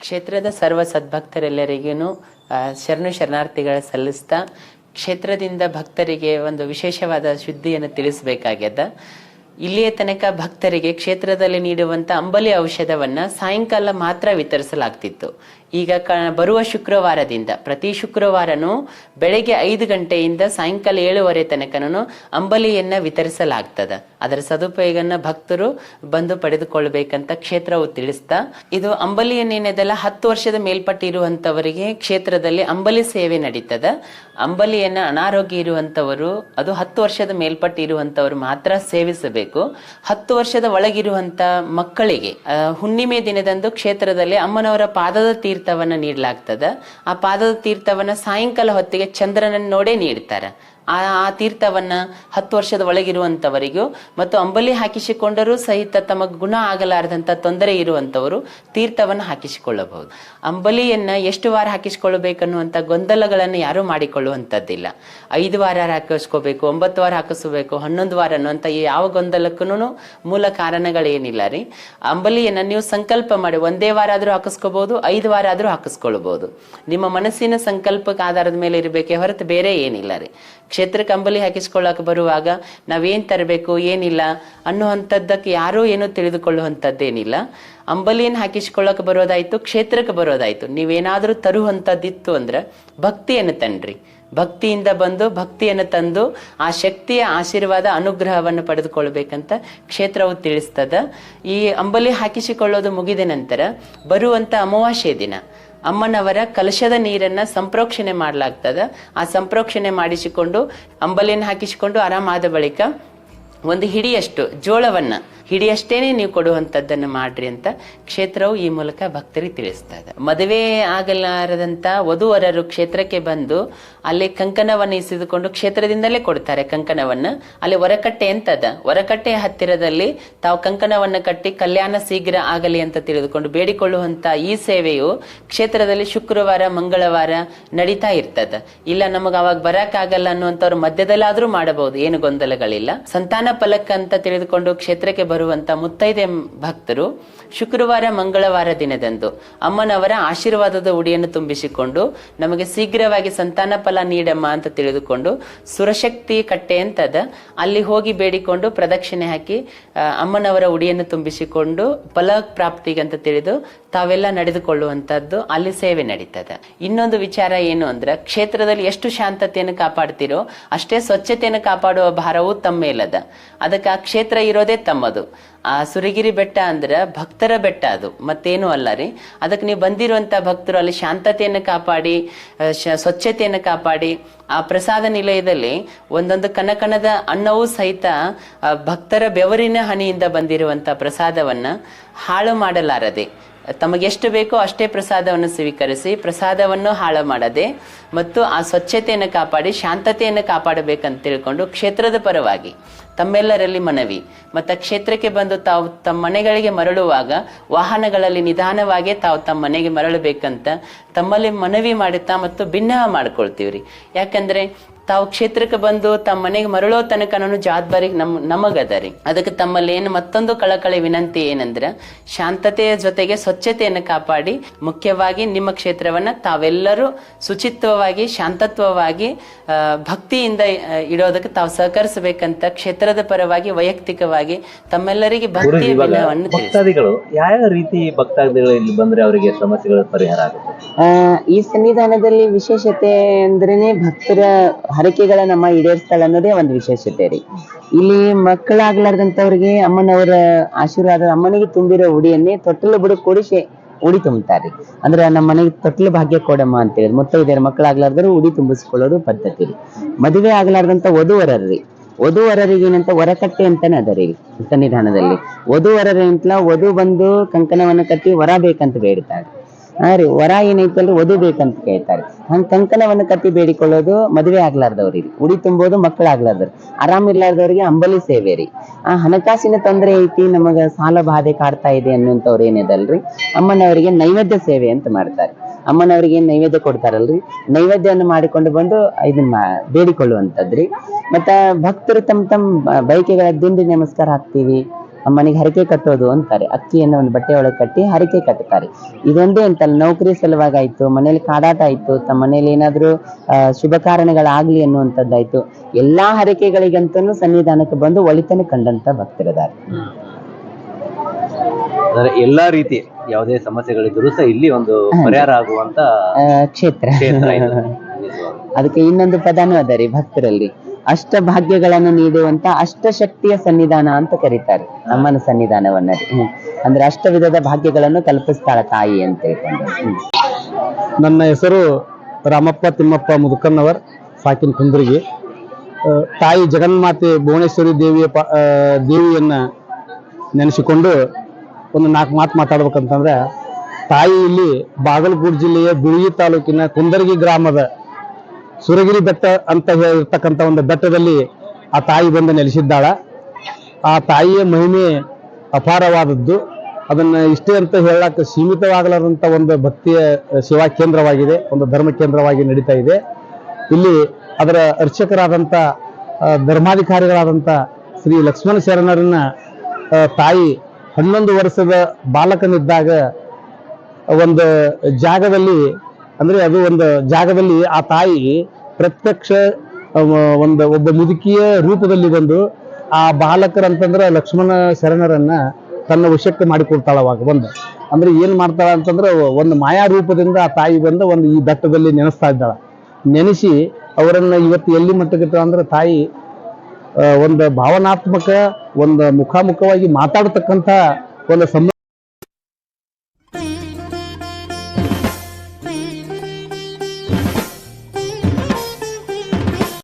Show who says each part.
Speaker 1: ಕ್ಷೇತ್ರದ ಸರ್ವ ಸದ್ಭಕ್ತರೆಲ್ಲರಿಗೂ ಶರಣು ಶರಣಾರ್ಥಿಗಳ ಸಲ್ಲಿಸ್ತಾ ಕ್ಷೇತ್ರದಿಂದ ಭಕ್ತರಿಗೆ ಒಂದು ವಿಶೇಷವಾದ ಸುದ್ದಿಯನ್ನು ತಿಳಿಸಬೇಕಾಗ್ಯದ. ಇಲ್ಲಿಯ ತನಕ ಭಕ್ತರಿಗೆ ಕ್ಷೇತ್ರದಲ್ಲಿ ನೀಡುವಂತ ಅಂಬಲಿ ಔಷಧವನ್ನ ಸಾಯಂಕಾಲ ಮಾತ್ರ ವಿತರಿಸಲಾಗ್ತಿತ್ತು. ಈಗ ಬರುವ ಶುಕ್ರವಾರದಿಂದ. ಪ್ರತಿ ಶುಕ್ರವಾರನೂ ಬೆಳಗ್ಗೆ ಐದು ಗಂಟೆಯಿಂದ ಸಾಯಂಕಾಲ ಏಳುವರೆ ತನಕನೂ ಅಂಬಲಿಯನ್ನ ವಿತರಿಸಲಾಗ್ತದ. ಅದರ ಸದುಪಯೋಗನ ಭಕ್ತರು ಬಂದು ಪಡೆದುಕೊಳ್ಬೇಕಂತ ಕ್ಷೇತ್ರವು ತಿಳಿಸ್ತಾ, ಇದು ಅಂಬಲಿಯನ್ನೇನಿದೆಲ್ಲ ಹತ್ತು ವರ್ಷದ ಮೇಲ್ಪಟ್ಟು ಇರುವಂತವರಿಗೆ ಕ್ಷೇತ್ರದಲ್ಲಿ ಅಂಬಲಿ ಸೇವೆ ನಡೀತದ. ಅಂಬಲಿಯನ್ನ ಅನಾರೋಗ್ಯ ಇರುವಂತವರು, ಅದು ಹತ್ತು ವರ್ಷದ ಮೇಲ್ಪಟ್ಟು ಇರುವಂತವರು ಮಾತ್ರ ಸೇವಿಸಬೇಕು. ಹತ್ತು ವರ್ಷದ ಒಳಗಿರುವಂತ ಮಕ್ಕಳಿಗೆ ಹುಣ್ಣಿಮೆ ದಿನದಂದು ಕ್ಷೇತ್ರದಲ್ಲಿ ಅಮ್ಮನವರ ಪಾದದ ತೀರ್ಥವನ್ನ ನೀಡಲಾಗ್ತದ. ಆ ಪಾದದ ತೀರ್ಥವನ್ನ ಸಾಯಂಕಾಲ ಹೊತ್ತಿಗೆ ಚಂದ್ರನನ್ನ ನೋಡೇ ನೀಡ್ತಾರೆ. ಆ ಆ ತೀರ್ಥವನ್ನ ಹತ್ತು ವರ್ಷದ ಒಳಗಿರುವಂತವರಿಗೂ ಮತ್ತು ಅಂಬಲಿ ಹಾಕಿಸಿಕೊಂಡರೂ ಸಹಿತ ತಮಗೆ ಗುಣ ಆಗಲಾರದಂತ ತೊಂದರೆ ಇರುವಂತವರು ತೀರ್ಥವನ್ನ ಹಾಕಿಸಿಕೊಳ್ಳಬಹುದು. ಅಂಬಲಿಯನ್ನ ಎಷ್ಟು ವಾರ ಹಾಕಿಸಿಕೊಳ್ಳಬೇಕನ್ನುವಂತ ಗೊಂದಲಗಳನ್ನು ಯಾರೂ ಮಾಡಿಕೊಳ್ಳುವಂಥದ್ದಿಲ್ಲ ಐದು ವಾರ ಹಾಕಿಸ್ಕೋಬೇಕು, ಒಂಬತ್ತು ವಾರ ಹಾಕಿಸ್ಬೇಕು ಹನ್ನೊಂದು ವಾರ ಅನ್ನುವಂಥ ಯಾವ ಗೊಂದಲಕ್ಕೂ ಮೂಲ ಕಾರಣಗಳೇನಿಲ್ಲ ರೀ. ಅಂಬಲಿಯನ್ನ ನೀವು ಸಂಕಲ್ಪ ಮಾಡಿ, ಒಂದೇ ವಾರ ಆದರೂ ಹಾಕಿಸ್ಕೋಬಹುದು, ಐದು ವಾರ ಆದ್ರೂ ಹಾಕಿಸ್ಕೊಳ್ಬಹುದು. ನಿಮ್ಮ ಮನಸ್ಸಿನ ಸಂಕಲ್ಪಕ್ಕೆ ಆಧಾರದ ಮೇಲೆ ಇರಬೇಕೆ ಹೊರತು ಬೇರೆ ಏನಿಲ್ಲ ರೀ. ಕ್ಷೇತ್ರಕ್ಕೆ ಅಂಬಲಿ ಹಾಕಿಸ್ಕೊಳ್ಳೋಕೆ ಬರುವಾಗ ನಾವೇನ್ ತರಬೇಕು, ಏನಿಲ್ಲ ಅನ್ನುವಂಥದ್ದಕ್ಕೆ ಯಾರೂ ಏನೂ ತಿಳಿದುಕೊಳ್ಳುವಂಥದ್ದೇನಿಲ್ಲ. ಅಂಬಲಿಯನ್ನು ಹಾಕಿಸ್ಕೊಳ್ಳೋಕೆ ಬರೋದಾಯ್ತು, ಕ್ಷೇತ್ರಕ್ಕೆ ಬರೋದಾಯ್ತು. ನೀವೇನಾದ್ರೂ ತರುವಂಥದ್ದಿತ್ತು ಅಂದ್ರೆ ಭಕ್ತಿಯನ್ನು ತನ್ರಿ. ಭಕ್ತಿಯಿಂದ ಬಂದು, ಭಕ್ತಿಯನ್ನು ತಂದು ಆ ಶಕ್ತಿಯ ಆಶೀರ್ವಾದ, ಅನುಗ್ರಹವನ್ನು ಪಡೆದುಕೊಳ್ಬೇಕಂತ ಕ್ಷೇತ್ರವು ತಿಳಿಸ್ತದ. ಈ ಅಂಬಲಿ ಹಾಕಿಸಿಕೊಳ್ಳೋದು ಮುಗಿದ ನಂತರ ಬರುವಂತ ಅಮಾವಾಸ್ಯೆ ದಿನ. ಅಮ್ಮನವರ ಕಲಶದ ನೀರನ್ನ ಸಂಪ್ರೋಕ್ಷಣೆ ಮಾಡಲಾಗ್ತದ. ಆ ಸಂಪ್ರೋಕ್ಷಣೆ ಮಾಡಿಸಿಕೊಂಡು, ಅಂಬಲಿಯನ್ನು ಹಾಕಿಸಿಕೊಂಡು ಆರಾಮಾದ ಬಳಿಕ ಒಂದು ಹಿಡಿಯಷ್ಟು ಜೋಳವನ್ನ ಹಿಡಿಯಷ್ಟೇನೆ ನೀವು ಕೊಡುವಂಥದ್ದನ್ನು ಮಾಡ್ರಿ ಅಂತ ಕ್ಷೇತ್ರವು ಈ ಮೂಲಕ ಭಕ್ತರಿಗೆ ತಿಳಿಸ್ತಾ ಇದೆ. ಮದುವೆ ಆಗಲಾರದಂತ ವಧುವರರು ಕ್ಷೇತ್ರಕ್ಕೆ ಬಂದು ಅಲ್ಲಿ ಕಂಕಣವನ್ನು ಇಸಿದುಕೊಂಡು ಕ್ಷೇತ್ರದಿಂದಲೇ ಕೊಡ್ತಾರೆ ಕಂಕಣವನ್ನು. ಅಲ್ಲಿ ಹೊರಕಟ್ಟೆ ಅಂತದ ಹೊರಕಟ್ಟೆ ಹತ್ತಿರದಲ್ಲಿ ತಾವು ಕಂಕಣವನ್ನು ಕಟ್ಟಿ ಕಲ್ಯಾಣ ಶೀಘ್ರ ಆಗಲಿ ಅಂತ ತಿಳಿದುಕೊಂಡು ಬೇಡಿಕೊಳ್ಳುವಂತ ಈ ಸೇವೆಯು ಕ್ಷೇತ್ರದಲ್ಲಿ ಶುಕ್ರವಾರ, ಮಂಗಳವಾರ ನಡೀತಾ ಇರ್ತದ. ಇಲ್ಲ, ನಮಗ ಅವಾಗ ಬರಕ್ಕಾಗಲ್ಲ ಅನ್ನುವಂಥವ್ರು ಮಧ್ಯದಲ್ಲಾದ್ರೂ ಮಾಡಬಹುದು. ಏನು ಗೊಂದಲಗಳಿಲ್ಲ. ಸಂತಾನ ಫಲಕ ಅಂತ ತಿಳಿದುಕೊಂಡು ಕ್ಷೇತ್ರಕ್ಕೆ ಬರುವಂತ ಮುತ್ತೈದೆ ಭಕ್ತರು ಶುಕ್ರವಾರ, ಮಂಗಳವಾರ ದಿನದಂದು. ಅಮ್ಮನವರ ಆಶೀರ್ವಾದದ ಉಡಿಯನ್ನು ತುಂಬಿಸಿಕೊಂಡು, ನಮಗೆ ಶೀಘ್ರವಾಗಿ ಸಂತಾನ ಫಲ ನೀಡಮ್ಮ ಅಂತ ತಿಳಿದುಕೊಂಡು, ಸುರಶಕ್ತಿ ಕಟ್ಟೆ ಅಂತದ, ಅಲ್ಲಿ ಹೋಗಿ ಬೇಡಿಕೊಂಡು ಪ್ರದಕ್ಷಿಣೆ ಹಾಕಿ ಅಮ್ಮನವರ ಉಡಿಯನ್ನು ತುಂಬಿಸಿಕೊಂಡು ಫಲ ಪ್ರಾಪ್ತಿಗೆ ಅಂತ ತಿಳಿದು, ತಾವೆಲ್ಲ ನಡೆದುಕೊಳ್ಳುವಂತದ್ದು ಅಲ್ಲಿ ಸೇವೆ ನಡೀತದೆ. ಇನ್ನೊಂದು ವಿಚಾರ ಏನು ಅಂದ್ರೆ, ಕ್ಷೇತ್ರದಲ್ಲಿ ಎಷ್ಟು ಶಾಂತತೆಯನ್ನು ಕಾಪಾಡ್ತಿರೋ, ಅಷ್ಟೇ ಸ್ವಚ್ಛತೆಯನ್ನು ಕಾಪಾಡುವ ಭಾರವು ತಮ್ಮ ಮೇಲದ ಅದಕ್ಕೆ ಆ ಕ್ಷೇತ್ರ ಇರೋದೇ ತಮ್ಮದು. ಆ, ಸುರಗಿರಿ ಬೆಟ್ಟ ಅಂದ್ರೆ ಭಕ್ತರ ಬೆಟ್ಟ ಅದು. ಮತ್ತೇನು ಅಲ್ಲ ರೀ. ಅದಕ್ಕೆ ನೀವು ಬಂದಿರುವಂತ ಭಕ್ತರು ಅಲ್ಲಿ ಶಾಂತತೆಯನ್ನು ಕಾಪಾಡಿ ಸ್ವಚ್ಛತೆಯನ್ನು ಕಾಪಾಡಿ. ಆ ಪ್ರಸಾದ ನಿಲಯದಲ್ಲಿ ಒಂದೊಂದು ಕನಕನದ ಅನ್ನವೂ ಸಹಿತ ಭಕ್ತರ ಬೆವರಿನ ಹನಿಯಿಂದ ಬಂದಿರುವಂತ ಪ್ರಸಾದವನ್ನ ಹಾಳು ಮಾಡಲಾರದೆ. ತಮಗೆಷ್ಟು ಬೇಕೋ ಅಷ್ಟೇ ಪ್ರಸಾದವನ್ನು ಸ್ವೀಕರಿಸಿ ಪ್ರಸಾದವನ್ನು ಹಾಳು ಮಾಡದೆ ಮತ್ತು ಆ ಸ್ವಚ್ಛತೆಯನ್ನು ಕಾಪಾಡಿ ಶಾಂತತೆಯನ್ನು ಕಾಪಾಡಬೇಕಂತ ತಿಳ್ಕೊಂಡು ಕ್ಷೇತ್ರದ ಪರವಾಗಿ ತಮ್ಮೆಲ್ಲರಲ್ಲಿ ಮನವಿ. ಮತ್ತು ಕ್ಷೇತ್ರಕ್ಕೆ ಬಂದು ತಾವು ತಮ್ಮ ಮನೆಗಳಿಗೆ ಮರಳುವಾಗ ವಾಹನಗಳಲ್ಲಿ ನಿಧಾನವಾಗಿ ತಾವು ತಮ್ಮ ಮನೆಗೆ ಮರಳಬೇಕಂತ ತಮ್ಮಲ್ಲಿ ಮನವಿ ಮಾಡುತ್ತಾ ಮತ್ತು ಭಿನ್ನ ಮಾಡ್ಕೊಳ್ತೀವ್ರಿ. ಯಾಕಂದ್ರೆ ತಾವು ಕ್ಷೇತ್ರಕ್ಕೆ ಬಂದು ತಮ್ಮ ಮನೆಗೆ ಮರಳೋ ತನಕನೂ ಜವಾಬ್ದಾರಿ ನಮ್ ನಮಗದ ರೀ ಅದಕ್ಕೆ ತಮ್ಮಲ್ಲಿ ಏನು ಮತ್ತೊಂದು ಕಳಕಳಿ ವಿನಂತಿ ಏನಂದ್ರೆ ಶಾಂತತೆಯ ಜೊತೆಗೆ ಸ್ವಚ್ಛತೆಯನ್ನು ಕಾಪಾಡಿ ಮುಖ್ಯವಾಗಿ ನಿಮ್ಮ ಕ್ಷೇತ್ರವನ್ನ ತಾವೆಲ್ಲರೂ ಶುಚಿತ್ವವಾಗಿ ಶಾಂತತ್ವವಾಗಿ ಭಕ್ತಿಯಿಂದ ಇಡೋದಕ್ಕೆ ತಾವು ಸಹಕರಿಸಬೇಕಂತ ಕ್ಷೇತ್ರದ ಪರವಾಗಿ ವೈಯಕ್ತಿಕವಾಗಿ ತಮ್ಮೆಲ್ಲರಿಗೆ
Speaker 2: ಭಕ್ತಿ
Speaker 1: ಭಕ್ತಿಯ ವಿನಯವನ್ನು
Speaker 2: ಭಕ್ತಾದಿಗಳು ಯಾವ ರೀತಿ ಭಕ್ತಾದಿಗಳು ಇಲ್ಲಿ ಬಂದ್ರೆ ಅವರಿಗೆ ಸಮಸ್ಯೆಗಳ ಪರಿಹಾರ ಆಗುತ್ತೆ?
Speaker 3: ಈ ಸನ್ನಿಧಾನದಲ್ಲಿ ವಿಶೇಷತೆ ಅಂದ್ರೇನೆ ಭಕ್ತರ ಹರಕೆಗಳ ನಮ್ಮ ಈಡೇರಿಸ್ತಾಳೆ ಅನ್ನೋದೇ ಒಂದು ವಿಶೇಷತೆ ರೀ ಇಲ್ಲಿ ಮಕ್ಕಳಾಗ್ಲಾರ್ದಂತವ್ರಿಗೆ ಅಮ್ಮನವರ ಆಶೀರ್ವಾದ, ಅಮ್ಮನಿಗೆ ತುಂಬಿರೋ ಉಡಿಯನ್ನೇ ತೊಟ್ಟಲು ಬುಡ ಕೊಡಿಸಿ ಉಡಿ ತುಂಬುತ್ತಾರೆ ಅಂದ್ರೆ ನಮ್ಮ ಮನೆಗೆ ತೊಟ್ಲು ಭಾಗ್ಯ ಕೊಡಮ್ಮ ಅಂತ ಹೇಳಿ ಮುತ್ತೈದೆಯರ ಮಕ್ಕಳಾಗ್ಲಾರ್ದರು ಉಡಿ ತುಂಬಿಸ್ಕೊಳ್ಳೋದು ಪದ್ಧತಿ ರೀ ಮದುವೆ ಆಗ್ಲಾರ್ದಂತ ವಧುವರರ್ರಿ. ವಧುವರರಿಗೆ ಏನಂತ ಹೊರಕಟ್ಟೆ ಅಂತಾನೆ ಅದ ರೀ ಸನ್ನಿಧಾನದಲ್ಲಿ ವಧುವರರಿಂತಲ ವಧು ಬಂದು ಕಂಕಣವನ್ನ ಕಟ್ಟಿ ವರ ಬೇಕಂತ ಬೇಡ್ತಾರೆ ಹಾ ರೀ, ವರ ಏನೈತಲ್ರಿ ವಧು ಬೇಕಂತ ಕೇಳ್ತಾರೆ. ಹಂಗ ಕಂಕಣವನ್ನ ಕಟ್ಟಿ ಬೇಡಿಕೊಳ್ಳೋದು ಮದುವೆ ಆಗ್ಲಾರ್ದವ್ರಿಗೆ ಉಡಿ ತುಂಬೋದು ಮಕ್ಕಳಾಗ್ಲಾರ್ದವ್ರು. ಆರಾಮ್ ಇರ್ಲಾರ್ದವ್ರಿಗೆ ಅಂಬಲಿ ಸೇವೆ ರೀ. ಆ ಹಣಕಾಸಿನ ತೊಂದರೆ ಐತಿ, ನಮಗ ಸಾಲ ಬಾಧೆ ಕಾಡ್ತಾ ಇದೆ ಅನ್ನುವಂಥವ್ರು ಏನಿದಲ್ರಿ ಅಮ್ಮನವರಿಗೆ ನೈವೇದ್ಯ ಸೇವೆ ಅಂತ ಮಾಡ್ತಾರೆ. ಅಮ್ಮನವರಿಗೆ ಏನ್ ನೈವೇದ್ಯ ಕೊಡ್ತಾರಲ್ರಿ? ನೈವೇದ್ಯವನ್ನು ಮಾಡಿಕೊಂಡು ಬಂದು ಇದನ್ನ ಬೇಡಿಕೊಳ್ಳುವಂಥದ್ರಿ ಮತ್ತ ಭಕ್ತರು ತಮ್ಮ ತಮ್ಮ ಬೈಕೆಗಳ ದಿಂಡಿ ನಮಸ್ಕಾರ ಹಾಕ್ತೀವಿ.
Speaker 1: ಅಮ್ಮನಿಗೆ ಹರಕೆ ಕಟ್ಟೋದು ಅಂತಾರೆ. ಅಕ್ಕಿಯನ್ನು ಒಂದು ಬಟ್ಟೆ ಒಳಗೆ ಕಟ್ಟಿ ಹರಕೆ ಕಟ್ಟುತ್ತಾರೆ ಇದೊಂದೇ ಅಂತಲ್ಲ ನೌಕರಿ ಸಲುವಾಗಿ ಆಯ್ತು ಮನೇಲಿ ಕಾಡಾಟ ಆಯ್ತು ತಮ್ಮ ಮನೇಲಿ ಏನಾದರೂ ಶುಭ ಕಾರಣಗಳಾಗ್ಲಿ ಅನ್ನುವಂಥದ್ದಾಯ್ತು. ಎಲ್ಲಾ ಹರಕೆಗಳಿಗಂತೂ ಸನ್ನಿಧಾನಕ್ಕೆ ಬಂದು ಒಳಿತನ ಕಂಡಂತ ಭಕ್ತರಿದ್ದಾರೆ.
Speaker 2: ಅದರ ಎಲ್ಲಾ ರೀತಿ ಯಾವುದೇ ಸಮಸ್ಯೆಗಳಿದ್ರು ಸಹ ಇಲ್ಲಿ ಒಂದು ಪರಿಹಾರ ಆಗುವಂತ
Speaker 1: ಕ್ಷೇತ್ರ. ಅದಕ್ಕೆ ಇನ್ನೊಂದು ಪದಾನು ಅದ ರೀ ಭಕ್ತರಲ್ಲಿ. ಅಷ್ಟ ಭಾಗ್ಯಗಳನ್ನು ನೀಡುವಂತ ಅಷ್ಟ ಶಕ್ತಿಯ ಸನ್ನಿಧಾನ ಅಂತ ಕರೀತಾರೆ ಅಮ್ಮನ ಸನ್ನಿಧಾನವನ್ನ. ಅಂದ್ರೆ ಅಷ್ಟ ವಿಧದ ಭಾಗ್ಯಗಳನ್ನು ಕಲ್ಪಿಸ್ತಾಳ ತಾಯಿ ಅಂತ ಹೇಳ್ಕೊಂಡು.
Speaker 4: ನನ್ನ ಹೆಸರು ರಾಮಪ್ಪ ತಿಮ್ಮಪ್ಪ ಮುದುಕನ್ನವರ್, ಸಾಕಿನ ಕುಂದ್ರಿಗೆ ತಾಯಿ ಜಗನ್ಮಾತೆ ಭುವನೇಶ್ವರಿ ದೇವಿಯ ದೇವಿಯನ್ನ ನೆನೆಸಿಕೊಂಡು ಒಂದು ನಾಲ್ಕು ಮಾತು ಮಾತಾಡ್ಬೇಕಂತಂದ್ರೆ, ತಾಯಿ ಇಲ್ಲಿ ಬಾಗಲಕೋಟೆ ಜಿಲ್ಲೆಯ ಬಿಳಿಗಿ ತಾಲೂಕಿನ ಕುಂದರ್ಗಿ ಗ್ರಾಮದ ಸುರಗಿರಿ ಬೆಟ್ಟ ಅಂತ ಹೇಳಿರ್ತಕ್ಕಂಥ ಒಂದು ಬೆಟ್ಟದಲ್ಲಿ ಆ ತಾಯಿ ಬಂದು ನೆಲೆಸಿದ್ದಾಳ. ಆ ತಾಯಿಯ ಮಹಿಮೆ ಅಪಾರವಾದದ್ದು. ಅದನ್ನ ಇಷ್ಟೇ ಅಂತ ಹೇಳಕ್ಕೆ ಸೀಮಿತವಾಗಲಾರಂತ ಒಂದು ಭಕ್ತಿಯ ಸೇವಾ ಕೇಂದ್ರವಾಗಿದೆ, ಒಂದು ಧರ್ಮ ಕೇಂದ್ರವಾಗಿ ನಡೀತಾ ಇದೆ. ಇಲ್ಲಿ ಅದರ ಅರ್ಚಕರಾದಂಥ ಧರ್ಮಾಧಿಕಾರಿಗಳಾದಂತ ಶ್ರೀ ಲಕ್ಷ್ಮಣ ಶರಣರನ್ನ ತಾಯಿ ಹನ್ನೊಂದು ವರ್ಷದ ಬಾಲಕನಿದ್ದಾಗ ಒಂದು ಜಾಗದಲ್ಲಿ ಅಂದ್ರೆ ಅದು ಒಂದು ಜಾಗದಲ್ಲಿ ಆ ತಾಯಿ ಪ್ರತ್ಯಕ್ಷ ಒಂದು, ಒಬ್ಬ ಮುದುಕಿಯ ರೂಪದಲ್ಲಿ ಬಂದು ಆ ಬಾಲಕರಂತಂದ್ರೆ ಲಕ್ಷ್ಮಣ ಶರಣರನ್ನ ತನ್ನ ವಶಕ್ಕೆ ಮಾಡಿಕೊಡ್ತಾಳ ಅವಾಗ ಒಂದು ಅಂದ್ರೆ ಏನ್ ಮಾಡ್ತಾಳ ಅಂತಂದ್ರೆ ಒಂದು ಮಾಯಾ ರೂಪದಿಂದ ಆ ತಾಯಿ ಬಂದು ಒಂದು ಈ ಬೆಟ್ಟದಲ್ಲಿ ನೆನೆಸ್ತಾ ಇದ್ದಾಳ. ನೆನೆಸಿ ಅವರನ್ನ ಇವತ್ತು ಎಲ್ಲಿ ಮಟ್ಟಕ್ಕೆ ಅಂದ್ರೆ ತಾಯಿ ಒಂದು ಭಾವನಾತ್ಮಕ, ಒಂದು ಮುಖಾಮುಖವಾಗಿ ಮಾತಾಡತಕ್ಕಂಥ ಒಂದು ಸಂಬಂಧ